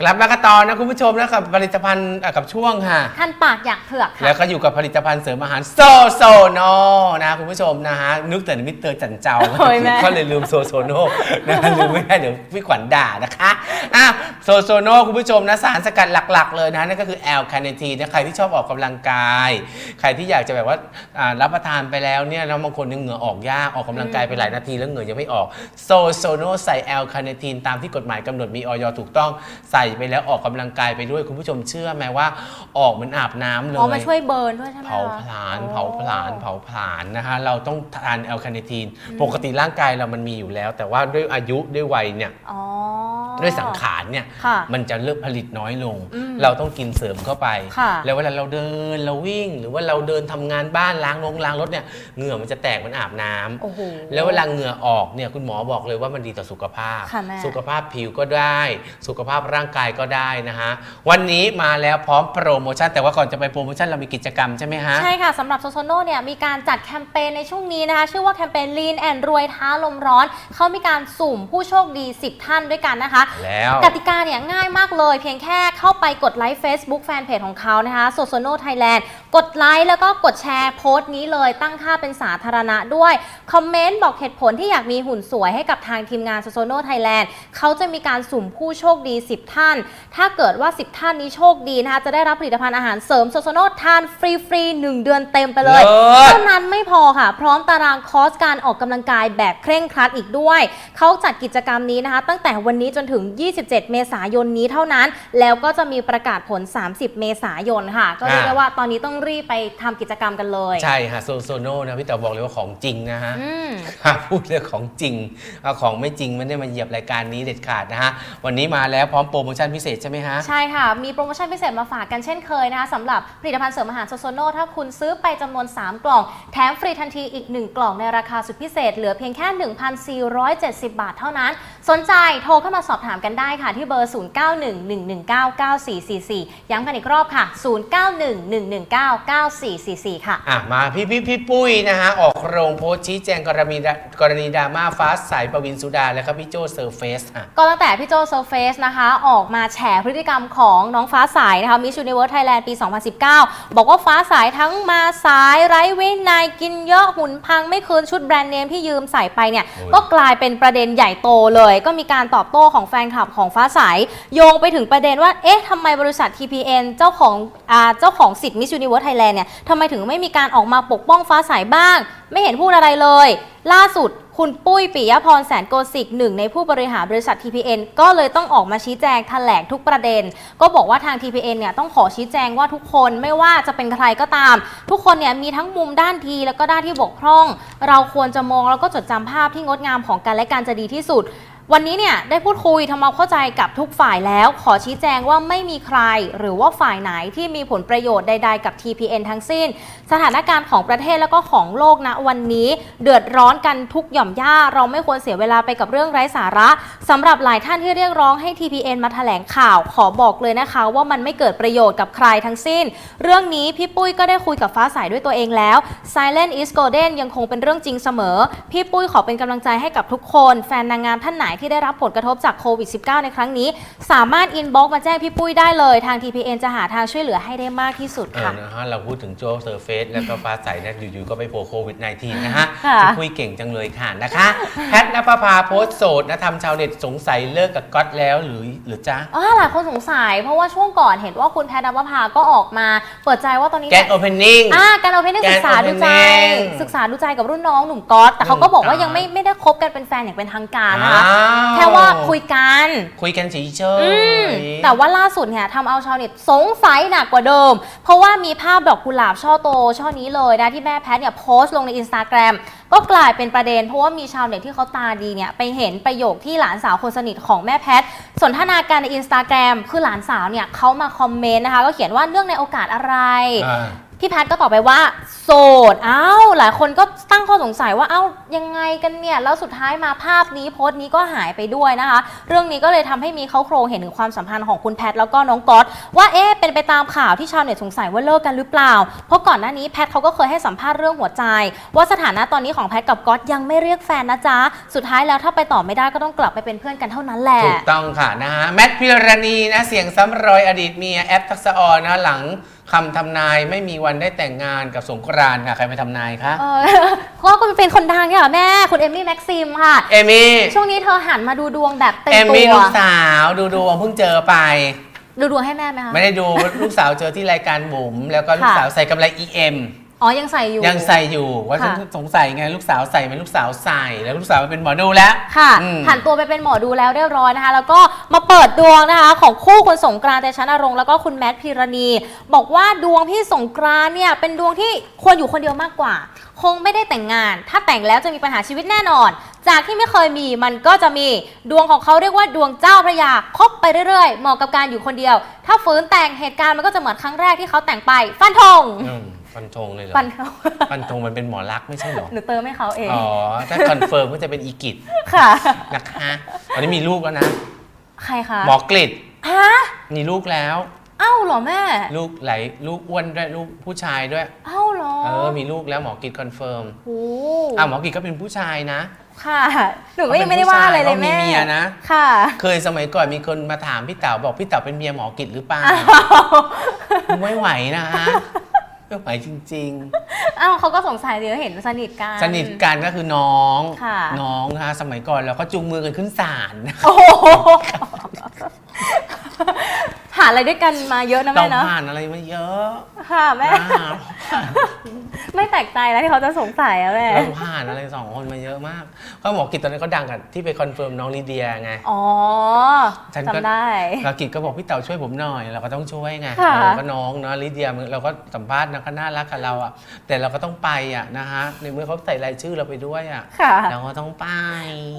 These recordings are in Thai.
กลับมากันต่อนะคุณผู้ชมนะกับผลิตภัณฑ์อะกับช่วงค่ะ ท่านปากอยากเผือกค่ะ แล้วก็อยู่กับผลิตภัณฑ์เสริมอาหารโซโซโนนะคุณผู้ชมนะฮะนึกแต่มิสเตอร์จันเจ้าโอ้ยแม่ ก็เลยลืมโซโซโนนะลืมไม่ได้เดี๋ยวพี่ขวัญด่านะคะอะโซโซโนคุณผู้ชมนะสารสกัดหลัก ๆ เลยนะนั่นก็คือแอลคาเนทีนะใครที่ชอบออกกำลังกาย ใครที่อยากจะแบบว่าอ่ารับประทานไปแล้วเนี่ยแล้วบางคนเนี่ยเหงื่อออกยากออกกำลังกายไปหลายนาทีแล้วเหงื่อยังไม่ออกโซโซโนใส่แอลคาเนทีนตามที่กฎหมายกำหนดมีออยถูกต้องใส่ไปแล้วออกกำลังกายไปด้วยคุณผู้ชมเชื่อไหมว่าออกเหมือนอาบน้ำเลยอ๋อมาช่วยเบิร์นด้วยใช่ไหมเผาคะผลาญอ๋อเผาผลาญเผาผลาญนะคะเราต้องทานแอลคาเนทีน ปกติร่างกายเรามันมีอยู่แล้ว แต่ว่าด้วยอายุด้วยวัยเนี่ยอ๋อ ด้วยสังขารเนี่ยค่ะมันจะเริ่มผลิตน้อยลง อืมเราต้องกินเสริมเข้าไป ค่ะ แล้วเวลาเราเดินเราวิ่ง หรือว่าเราเดินทำงานบ้านล้างลงล้างรถเนี่ยเหงื่อมันจะแตกเหมันอาบน้ำ โอ้โห แล้วเวลาเหงื่อออกเนี่ยคุณหมอบอกเลยว่ามันดีต่อสุขภาพ ค่ะแม่ สุขภาพผิวก็ได้ สุขภาพร่างกายก็ได้นะฮะ วันนี้มาแล้วพร้อมโปรโมชั่น แต่ว่าก่อนจะไปโปรโมชั่นเรามีกิจกรรมใช่ไหมฮะ ใช่ค่ะสำหรับโซโซโนเนี่ยมีการจัดแคมเปญในช่วงนี้นะคะ ชื่อว่าแคมเปญ Lean and รวยท้าลมร้อน เขามีการสุ่มผู้โชคดี 10 ท่านด้วยกันนะคะแล้วกติกาเนี่ยง่ายมากเลย เพียงแค่เข้าไปกดไลค์ Facebook แฟนเพจของเขานะคะโซโซโนไทยแลนด์ กดไลค์แล้วก็กดแชร์โพสต์นี้เลยตั้งค่าเป็นสาธารณะด้วย คอมเมนต์บอกเหตุผลที่อยากมีหุ่นสวยให้กับทางทีมงานโซโซโนไทยแลนด์เขาจะมีการสุ่มผู้โชคดี 10 ท่าน ถ้าเกิดว่า 10 ท่านนี้โชคดีนะคะ จะได้รับผลิตภัณฑ์อาหารเสริมโซโซโนทานฟรีๆ1เดือนเต็มไปเลยเลิศเท่านั้นไม่พอค่ะ พร้อมตารางคอร์สการออกกำลังกายแบบเคร่งครัดอีกด้วยเขาจัดกิจกรรมนี้นะคะ ตั้งแต่วันนี้จนถึง 27 เมษายนนี้เท่านั้น แล้วก็จะมีประกาศผล 30 เมษายนค่ะ ก็เรียกได้ว่าตอนนี้ต้องรีบไปทำกิจกรรมกันเลยใช่ฮะโซโซโนนะพี่เต๋อบอกเลยว่าของจริงนะฮะ อืมห้ามพูดเรื่องของจริงเอาของไม่จริงไม่ได้มาเหยียบรายการนี้เด็ดขาดนะฮะ วันนี้มาแล้วพร้อมโปรโมชั่นพิเศษใช่ไหมฮะ ใช่ค่ะ มีโปรโมชั่นพิเศษมาฝากกันเช่นเคยนะคะสำหรับผลิตภัณฑ์เสริมอาหารโซโซโนถ้าคุณซื้อไปจำนวน 3 กล่อง แถมฟรีทันทีอีก 1 กล่องในราคาสุดพิเศษ เหลือเพียงแค่ 1,470 บาทเท่านั้น สนใจโทรเข้ามาสอบถามกันได้ค่ะ ที่เบอร์ 0911199444 ย้ำกันอีกรอบค่ะ 0911199444ค่ะ อะมาพี่พี่พี่ปุ้ยนะฮะ ออกโรงโพสต์ชี้แจงกรณีดากรณีดราม่าฟ้าใสายประวินสุดา และก็พี่โจเซอร์เฟสอะ ก็ตั้งแต่พี่โจเซอร์เฟสนะคะ ออกมาแฉพฤติกรรมของน้องฟ้าสายนะคะมิส s u นิเวิร์สไทยแลนด์ปี 2019 บอกว่าฟ้าสายทั้งมาสายไร้วินัยกินเยอะหุ่นพังไม่คืนชุดแบรนด์เนมที่ยืมใส่ไปเนี่ย โอ้ย ก็กลายเป็นประเด็นใหญ่โตเลย ก็มีการตอบโต้ของแฟนคลับของฟ้าสายโยงไปถึงประเด็นว่า เอ๊ะทำไมบริษัท TPN เจ้าของอ่าเจ้าของสิทธิ์มิส s u นิเวิร์สไทยแลนด์เนี่ยทำไมถึงไม่มีการออกมาปกป้องฟ้าใสาบ้าง ไม่เห็นพูดอะไรเลย ล่าสุดคุณปุ้ยปิยพรแสนโกสิกหนึ่งในผู้บริหารบริษัท TPN ก็เลยต้องออกมาชี้แจงแถลงทุกประเด็น ก็บอกว่าทาง TPN เนี่ยต้องขอชี้แจงว่าทุกคนไม่ว่าจะเป็นใครก็ตาม ทุกคนเนี่ยมีทั้งมุมด้านดีแล้วก็ด้านที่บกพร่อง เราควรจะมองแล้วก็จดจำภาพที่งดงามของกันและกันจะดีที่สุด วันนี้เนี่ยได้พูดคุยทำความเข้าใจกับทุกฝ่ายแล้ว ขอชี้แจงว่าไม่มีใคร หรือว่าฝ่ายไหนที่มีผลประโยชน์ใด ๆ กับ TPN ทั้งสิ้น สถานการณ์ของประเทศแล้วก็ของโลกณวันนี้เดือดร้อนกันทุกหย่อมย่า เราไม่ควรเสียเวลาไปกับเรื่องไร้สาระสำหรับหลายท่านที่เรียกร้องให้ TPN มาแถลงข่าวขอบอกเลยนะคะ ว่ามันไม่เกิดประโยชน์กับใครทั้งสิ้น เรื่องนี้พี่ปุ้ยก็ได้คุยกับฟ้าใสด้วยตัวเองแล้ว Silent is golden ยังคงเป็นเรื่องจริงเสมอ พี่ปุ้ยขอเป็นกำลังใจให้กับทุกคน แฟนนางงามท่านไหนที่ได้รับผลกระทบจากโควิด -19 ในครั้งนี้ สามารถอินบ็อกมาแจ้งพี่ปุ้ยได้เลยทาง TPN จะหาทางช่วยเหลือให้ได้มากที่สุดเออค่ะนะฮะเราพูดถึงโจเซอร์เฟสแล้วก็ฟ้าใสนะอยู่ๆก็ไปโผล่โควิด -19 นะฮะค่ะพี่ปุ้ยเก่งจังเลยค่ะนะคะแพทนภพาโพสต์โสดนะทำชาวเน็ตสงสัยเลิกกับก๊อตแล้วหรือหรือจ๊ะอ่าหลายคนสงสัย เพราะว่าช่วงก่อนเห็นว่าคุณแพทย์นภพาก็ออกมา เปิดใจว่าตอนนี้แกนโอเพนนิ่งอ่าการเอาเพนได้แกนศึกษาดูใจ opening ศึกษาดูใจกับรุ่นน้องหนุ่มก๊อตแต่เขาก็บอกว่าหนุ่มก๊อตยังไม่ไม่ได้คบกันเป็นแฟนอย่างเป็นทางการนะคะอ้าวแค่ว่าคุยกันคุยกันเฉยอืมๆแต่ว่าล่าสุดเนี่ยทำเอาชาวเน็ตสงสัยหนักกว่าเดิม เพราะว่ามีภาพดอกกุหลาบช่อโตช่อนี้เลยนะที่แม่แพทย์เนี่ยโพสต์ลงในอินสตาแกรมก็กลายเป็นประเด็น เพราะว่ามีชาวเน็ตที่เขาตาดีเนี่ยไปเห็นประโยคที่หลานสาวคนสนิทของแม่แพทย์สนทนาการในอินสตาแกรมคือหลานสาวเนี่ยเขามาคอมเมนต์นะคะ ก็เขียนว่าเนื่องในโอกาสอะไรอ่า พี่แพทก็ตอบไปว่า โสด อ้าวหลายคนก็ตั้งข้อสงสัยว่าเอ้ายังไงกันเนี่ย แล้วสุดท้ายมาภาพนี้โพสต์นี้ก็หายไปด้วยนะคะ เรื่องนี้ก็เลยทำให้มีเขาโครงเห็นถึงความสัมพันธ์ของคุณแพทแล้วก็น้องก๊อตว่าเอ๊ะเป็นไปตามข่าวที่ชาวเน็ตสงสัยว่าเลิกกันหรือเปล่า เพราะก่อนหน้านี้แพทเขาก็เคยให้สัมภาษณ์เรื่องหัวใจ ว่าสถานะตอนนี้ของแพทกับก๊อตยังไม่เรียกแฟนนะจ๊ะสุดท้ายแล้วถ้าไปต่อไม่ได้ก็ต้องกลับไปเป็นเพื่อนกันเท่านั้นแหละถูกต้องค่ะนะฮะแมทพิรณีนะเสียงซ้ำรอยอดีตเมียแอปทักษะออนนะหลัง คำทำนายไม่มีวันได้แต่งงานกับสงกรานต์ค่ะ ใครไปทำนายคะ เออก็เป็นคนดังค่ะแม่ คุณเอมมี่แม็กซิมค่ะ เอมี่ช่วงนี้เธอหันมาดูดวงแบบเต็มเอตัมี่ว ลูกสาวดูดวงเพิ่งเจอไป ดูดวงให้แม่ไหมคะ ไม่ได้ดู ลูกสาวเจอที่รายการบุ๋มแล้วก็ลูกค่ะ สาวใส่กำไร EM อ๋อ ยังใส่อยู่ ยังใส่อยู่ว่าฉันค่ะ สงสัยไงลูกสาวใส่ไหมลูกสาวใส่แล้วลูกสาวมาเป็นหมอดูแล้ว ค่ะอืม ผ่านตัวไปเป็นหมอดูแล้วเรียบร้อยนะคะ แล้วก็มาเปิดดวงนะคะ ของคู่คุณสงกรานต์เตชะนรงค์แล้วก็คุณแมทพิรณี บอกว่าดวงพี่สงกรานต์เนี่ยเป็นดวงที่ควรอยู่คนเดียวมากกว่า คงไม่ได้แต่งงาน ถ้าแต่งแล้วจะมีปัญหาชีวิตแน่นอน จากที่ไม่เคยมีมันก็จะมีดวงของเขาเรียกว่าดวงเจ้าพระยาคบไปเรื่อยๆเหมาะกับการอยู่คนเดียว ถ้าฝืนแต่งเหตุการณ์มันก็จะเหมือนครั้งแรกที่เขาแต่งไปฟันธง อืม ฟันธงเลยเหรอฟันธงฟันธงมันเป็นหมอรักษณ์ไม่ใช่เหรอ หนูเติมให้เขาเอง อ๋อ ถ้าคอนเฟิร์มก็จะเป็นอีกิจค่ะ นะคะตอนนี้มีลูกแล้วนะ ใครคะหมอกฤษฮะมีลูกแล้ว เอ้าเหรอแม่ ลูกไหลลูกอ้วนด้วยลูกผู้ชายด้วย เอ้าเหรอเออ มีลูกแล้วหมอกฤษคอนเฟิร์มโอ้อะหมอกฤษก็เป็นผู้ชายนะ ค่ะ หนูก็ยังไม่ได้ว่าอะไรเลยเขาเป็นแม่ผู้ชายเขามีเมียนะ ค่ะ เคยสมัยก่อนมีคนมาถามพี่เต๋าบอกพี่เต๋าเป็นเมียหมอกฤษหรือเปล่า ไม่ไหวนะฮะ ไม่ไหวจริงเอ้าเขาก็สงสัยเดี๋ยวเห็นสนิทกัน ๆ สนิทกันก็คือน้องค่ะ น้องนะฮะสมัยก่อนเราก็จูงมือกันขึ้นศาลโอ้โหหาอะไรด้วยกันมาเยอะนะเราแม่เนาะผ่านอะไรมาเยอะค่ะแม่อ่า ไม่แปลกใจแล้วที่เขาจะสงสัยอะแม่เราผ่านอะไรสองคนมาเยอะมากก็หมอกิจตอนนั้นก็ดังกับที่ไปคอนเฟิร์มน้องลีเดียไง อ๋อฉันก็จำได้ เรากิจก็บอกพี่เต๋าช่วยผมหน่อย เราก็ต้องช่วยไงค่ะ เราก็น้องเนาะลิเดียมันเราก็สัมภาษณ์นะก็น่ารักกับเราอะ แต่เราก็ต้องไปอะนะฮะในเมื่อเขาใส่รายชื่อเราไปด้วยอะค่ะ เราก็ต้องไป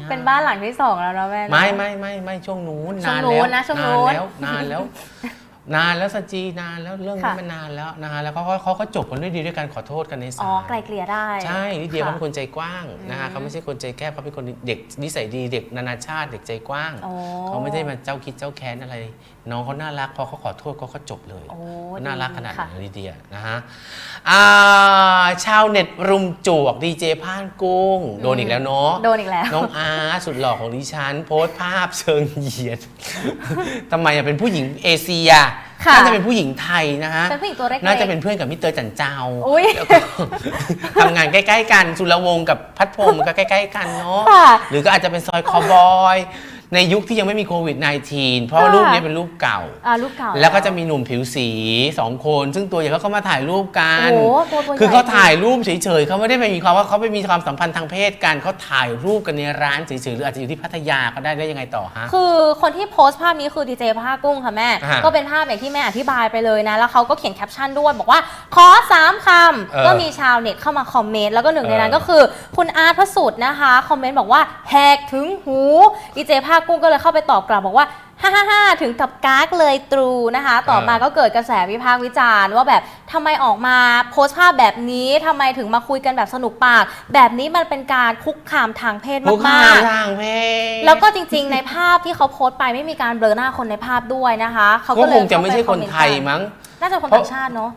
อะเป็นบ้านหลังที่สองแล้วเนาะแม่เนอะไม่ไม่ไม่ไม่ช่วงนู้นช่วงนานนู้แล้วนนะช่วงนู้นานนแล้วนานแล้ว นานแล้วสจีนานแล้วเรื่องนี้ค่ะ มันนานแล้วนะฮะแล้วเขาก็เขาก็จบกันด้วยดีด้วยการขอโทษกันในศาลอ๋อไกลเกลี่ยได้ใช่ลิเดียค่ะเขาเป็นคนใจกว้างนะฮะอืม เขาไม่ใช่คนใจแคบเขาเป็นคนเด็กนิสัยดีเด็กนานาชาติ เด็กใจกว้างโอ้เขาไม่ได้มาเจ้าคิดเจ้าแค้นอะไร น้องเขาน่ารักพอเขาขอโทษเขาก็จบเลยโอ้น่ารักขนาดไหค่ะ นลิเดียนะฮะอ่าชาวเน็ตรุมจวกดีเจพานกุ้ง โดนอีกแล้วเนาะ โดนอีกแล้ว น้องอาร์ตสุดหล่อของดิฉัน โพสต์ภาพเชิงเหยียด ทำไมอะเป็นผู้หญิงเอเชีย ค่ะ น่าจะเป็นผู้หญิงไทยนะฮะ เป็นผู้หญิงตัวเล็กๆ น่าจะเป็นเพื่อนกับมิสเตอร์จันเจ้าอุ๊ยแล้วก็ ทำงานใกล้ ๆ กัน สุรวงศ์กับพัดพงศ์ก็ใกล้ ๆ กันเนาะ ค่ะ หรือก็อาจจะเป็นซอยคอบอย ในยุคที่ยังไม่มีโควิด -19 เพราะว่าค่ะรูปนี้เป็นรูปเก่า อ่ารูปเก่าแล้วก็จะมีหนุ่มผิวสีสองคน ซึ่งตัวใหญ่เขาก็มาถ่ายรูปกันโอ้โหตัวตัวใหญ่ คือเขาถ่ายรูปเฉยๆเขาไม่ได้ไปมีความว่าเขาไปมีความสัมพันธ์ทางเพศกันเขาถ่ายรูปกันในร้านเฉยๆหรืออาจจะอยู่ที่พัทยาก็ได้ได้ยังไงต่อฮะ คือคนที่โพสต์ภาพนี้คือดีเจผ้ากุ้งค่ะแม่ อ่าก็เป็นภาพอย่างที่แม่อธิบายไปเลยนะ แล้วเขาก็เขียนแคปชั่นด้วย บอกว่า ขอสามคเออำก็มีชาวเน็ตเข้ามาคอมเมนต์ แล้วก็หนึ่งในนั้นเออก็คือ คุณอาร์ตพระสุดนะคะ คอมเมนต์บอกว่าแหกถึงหูดีเจผ้ากุ้งก็เลยเข้าไปตอบกลับบอกว่าฮ่าฮ่าฮ่าถึงกับกากเลยตรูนะคะ ต่อมาก็เกิดกระแสวิพากษ์วิจารณ์ว่าแบบทำไมออกมาโพสต์ภาพแบบนี้ทำไมถึงมาคุยกันแบบสนุกปาก แบบนี้มันเป็นการคุกคามทางเพศผู้มาข้ามกๆทางเพศแล้วก็จริงๆในภาพที่เขาโพสต์ไปไม่มีการเบลอหน้าคนในภาพด้วยนะคะ เขาก็ก็เลคยงจะไม่ใช่คนไทยมั้งน่าจะคนต่างชาติเนาะ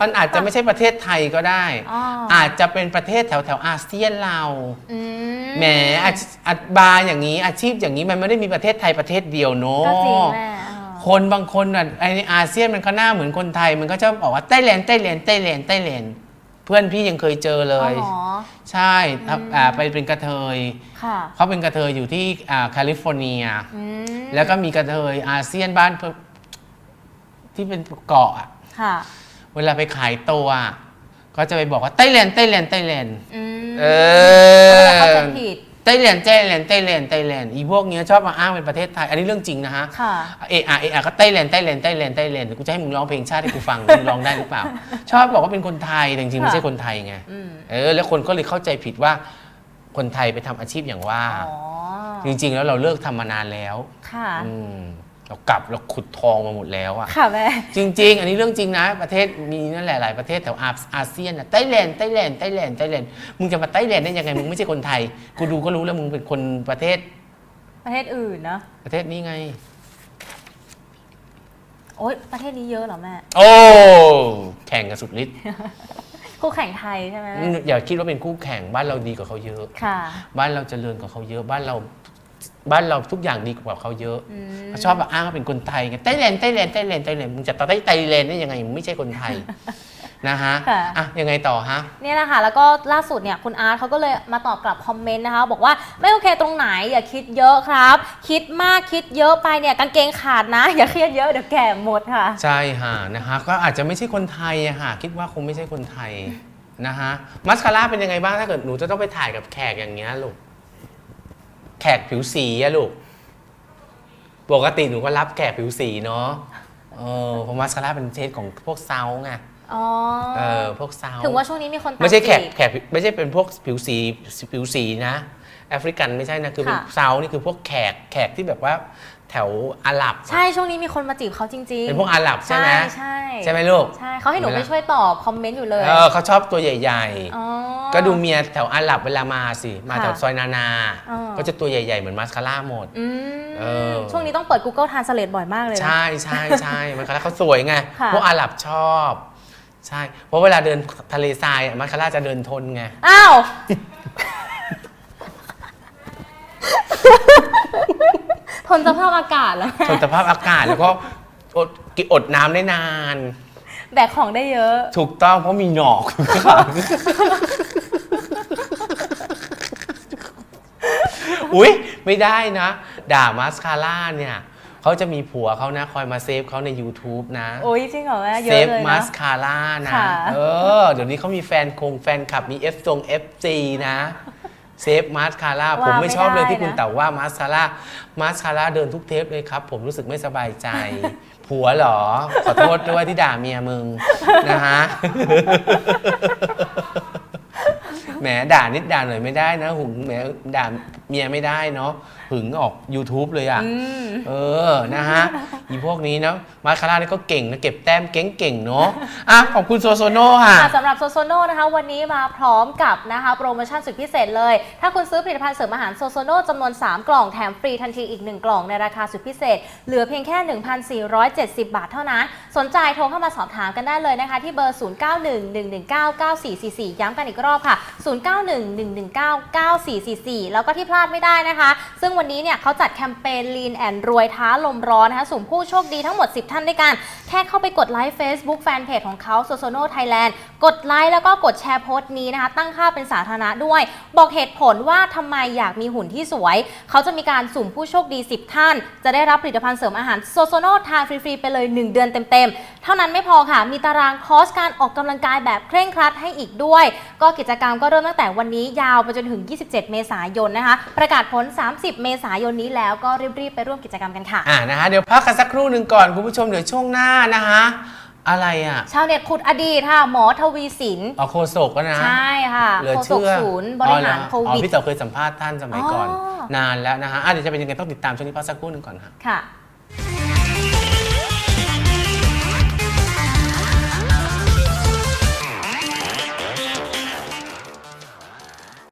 มันอาจจะไม่ใช่ประเทศไทยก็ได้ อ๋ออาจจะเป็นประเทศแถวแถวๆอาเซียนเรา อืม แหมอาชีอาบาร์อย่างนี้อาชีพอย่างนี้มันไม่ได้มีประเทศไทยประเทศเดียวเนาะก็จริงแม่อ่า คนบางคนอะไอในอาเซียนมันก็หน้าเหมือนคนไทย มันก็ชอบบอกว่าไต้แลนด์ไต้แลนด์ไต้แลนด์ไต้แลนด์เพื่อนพี่ยังเคยเจอเลยอ๋อใช่ครับอ่าไปเป็นกระเทยค่ะเขาเป็นกระเทยอยู่ที่อ่าแคลิฟอร์เนีย อืมแล้วก็มีกระเทยอาเซียนบ้านเพิ่มที่เป็นเกาะอะค่ะ เวลาไปขายตัวอะก็จะไปบอกว่าไต้แลนด์ไต้แลนด์ไต้แลนด์อืมเอเขาใจอผิด ไต้แลนด์ไต้แลนด์ไต้แลนด์ไต้แลนด์อีพวกเนี้ยชอบมาอ้างเป็นประเทศไทย อันนี้เรื่องจริงนะฮะ ค่ะ เออเออก็ไต้แลนด์ไต้แลนด์ไต้แลนด์ไต้แลนด์เดี๋ยวกูจะให้มึงร้องเพลงชาติให้กูฟัง มึงร้องได้หรือเปล่า ชอบบอกว่าเป็นคนไทยแต่จริงๆไม่ใช่คนไทยไงอืมเออแล้วคนก็เลยเข้าใจผิดว่า คนไทยไปทำอาชีพอย่างว่า อ๋อ จริง ๆ แล้วเราเลิกทำมานานแล้วค่ะ อืม เรากลับเราขุดทองมาหมดแล้วอะค่ะแม่จริง ๆ อันนี้เรื่องจริงนะ ประเทศมีนั่นแหละหลายประเทศแถวอาอาเซียนอะไต้แลนด์ไต้แลนด์ไต้แลนด์ไต้แลนด์มึงจะมาไต้แลนด์ได้ยังไงมึงไม่ใช่คนไทย กูดูก็รู้แล้วมึงเป็นคนประเทศประเทศอื่นเนอะประเทศนี้ไง โอ๊ยประเทศนี้เยอะเหรอแม่โอ้แข่งกันสุดฤทธิ์คู่แข่งไทยใช่ไหมแม่อย่าคิดว่าเป็นคู่แข่งบ้านเราดีกว่าเขาเยอะ ค่ะ บ้านเราเจริญกว่าเขาเยอะบ้านเรา บ้านเราทุกอย่างดีกว่าเขาเยอะอืมเขาชอบมาอ้างว่าเป็นคนไทยไงไต้แลนด์ไต้แลนด์ไต้แลนด์ไต้แลนด์มึงจะไต้ไต้แลนด์ได้ยังไงมึงไม่ใช่คนไทยนะฮะค่ะ อะยังไงต่อฮะ เนี่ยนะคะแล้วก็ล่าสุดเนี่ยคุณอาร์ตเขาก็เลยมาตอบกลับคอมเมนต์นะคะ บอกว่าไม่โอเคตรงไหนอย่าคิดเยอะครับ คิดมากคิดเยอะไปเนี่ยกางเกงขาดนะ อย่าเครียดเยอะเดี๋ยวแก่หมดค่ะ ใช่ฮะนะฮะก็อาจจะไม่ใช่คนไทยอะฮะคิดว่าคงไม่ใช่คนไทยนะฮะมัสคาร่าเป็นยังไงบ้างถ้าเกิดหนูจะต้องไปถ่ายกับแขกอย่างเงี้ยลูก แขกผิวสีอะลูก ปกติหนูก็รับแขกผิวสีเนาะเออเพราะมัสคาร่าเป็นเทสของพวกเซาไงอ๋อเออพวกเซาถึงว่าช่วงนี้มีคนตาไม่ใช่แขกจีบแขกไม่ใช่เป็นพวกผิวสีผิวสีนะแอฟริกันไม่ใช่นะคือเป็นค่ะเซานี่คือพวกแขกแขกที่แบบว่า แถวอาหรับอะใช่ช่วงนี้มีคนมาจีบเขาจริงๆเป็นพวกอาหรับใช่ไหมใช่ใช่ไหมลูก ใช่เขาให้หนูไปช่วยตอบคอมเมนต์อยู่เลยเออเขาชอบตัวใหญ่อ๋อ ๆ ก็ดูเมียแถวอาหรับเวลามาสิ มาค่ะแถวซอยนานา อ๋อ ก็จะตัวใหญ่ๆ เหมือนมาสคาร่าหมด อืมเออ ช่วงนี้ต้องเปิด Google Translate บ่อยมากเลยนะ ใช่ใช่ใช่มาสคาร่าเขาสวยไง ค่ะ พวกอาหรับชอบ ใช่ เพราะเวลาเดินทะเลทรายอะมาสคาร่าจะเดินทนไง อ้าว ทนสภาพอากาศแล้วทนสภาพอากาศแล้วก็อดกินอดน้ำได้นาน แบกของได้เยอะ ถูกต้องเพราะมีหนอกอุ๊ย ไม่ได้นะ ด่ามาสคาร่าเนี่ยเขาจะมีผัวเขานะ คอยมาเซฟเขาใน YouTube นะ โอ้ยจริงเหรอแม่เยเซอะฟเลยมานะ สคาร่านะ ค่ะ เออ เดี๋ยวนี้เขามีแฟนคงแฟนคลับมี F ทรง FC นะ เซฟมาสคาร่าว่าผมไม่ชอบเลยไม่ได้ที่คุณนะแต่ว่ามาสคาร่ามาสคาร่าเดินทุกเทปเลยครับ ผมรู้สึกไม่สบายใจ ผัวเหรอ ขอโทษด้วยที่ด่าเมียมึง นะฮะแหมด่านิดด่าหน่อยไม่ได้นะหึงแหมด่าเมียไม่ได้เนาะหึงออก YouTube เลยอะ่ะอืมเออ นะฮะ อีพวกนี้เนาะมาคาร่านี่ก็เก่งนะ เก็บแต้มเก่งๆ เนาะอะ ขอบคุณโซโซโน่ค่ะค่ะสำหรับโซโซโนนะคะ วันนี้มาพร้อมกับนะคะ โปรโมชั่นสุดพิเศษเลย ถ้าคุณซื้อผลิตภัณฑ์เสริมอาหารโซโซโนจำนวน 3 กล่องแถมฟรีทันทีอีก 1 กล่องในราคาสุดพิเศษ เหลือเพียงแค่ 1,470 บาทเท่านั้น สนใจโทรเข้ามาสอบถามกันได้เลยนะคะ ที่เบอร์ 0911199444 ย้ำกันอีกรอบค่ะ 0911199444 แล้วก็ที่พลาดไม่ได้นะคะ ซึ่งวันนี้เนี่ยเขาจัดแคมเปญ Lean and รวยท้าลมร้อนนะคะสุ่มผู้โชคดีทั้งหมด 10 ท่านด้วยกัน แค่เข้าไปกดไลค์ Facebook แฟนเพจของเขา s o s o n o Thailand กดไลค์แล้วก็กดแชร์โพสต์นี้นะคะ ตั้งค่าเป็นสาธารณะด้วย บอกเหตุผลว่าทำไมอยากมีหุ่นที่สวย เขาจะมีการสุ่มผู้โชคดี 10 ท่าน จะได้รับผลิตภัณฑ์เสริมอาหาร s o s o n o ทานฟรีๆไปเลย 1 เดือนเต็มๆ เท่านั้นไม่พอค่ะ มีตารางคอร์สการออกกำลังกายแบบเคร่งครัดให้อีกด้วย ก็กิจกรรมก็เริ่มตั้งแต่วันนี้ยาวไปจนถึง 27 เมษายนนะคะประกาศผล 30 เมษายนนี้แล้วก็รีบๆไปร่วมกิจกรรมกันค่ะ อะนะฮะเดี๋ยวพักกันสักครู่หนึ่งก่อนคุณผู้ชมเดี๋ยวช่วงหน้านะคะ อะไรอะชาวเน็ตขุดอดีตค่ะ หมอทวีสินเอาโคศกก็นะใช่ค่ะเหลือโฆษกเชื่อศูนย์บริหารโคอ๋อวิดพี่เต๋อเคยสัมภาษณ์ท่านสมัยก่อน อ๋อ นานแล้วนะฮะอะเดี๋ยวจะเป็นยังไงต้องติดตามช่วงนี้พักสักครู่หนึ่งก่อนค่ะ ค่ะ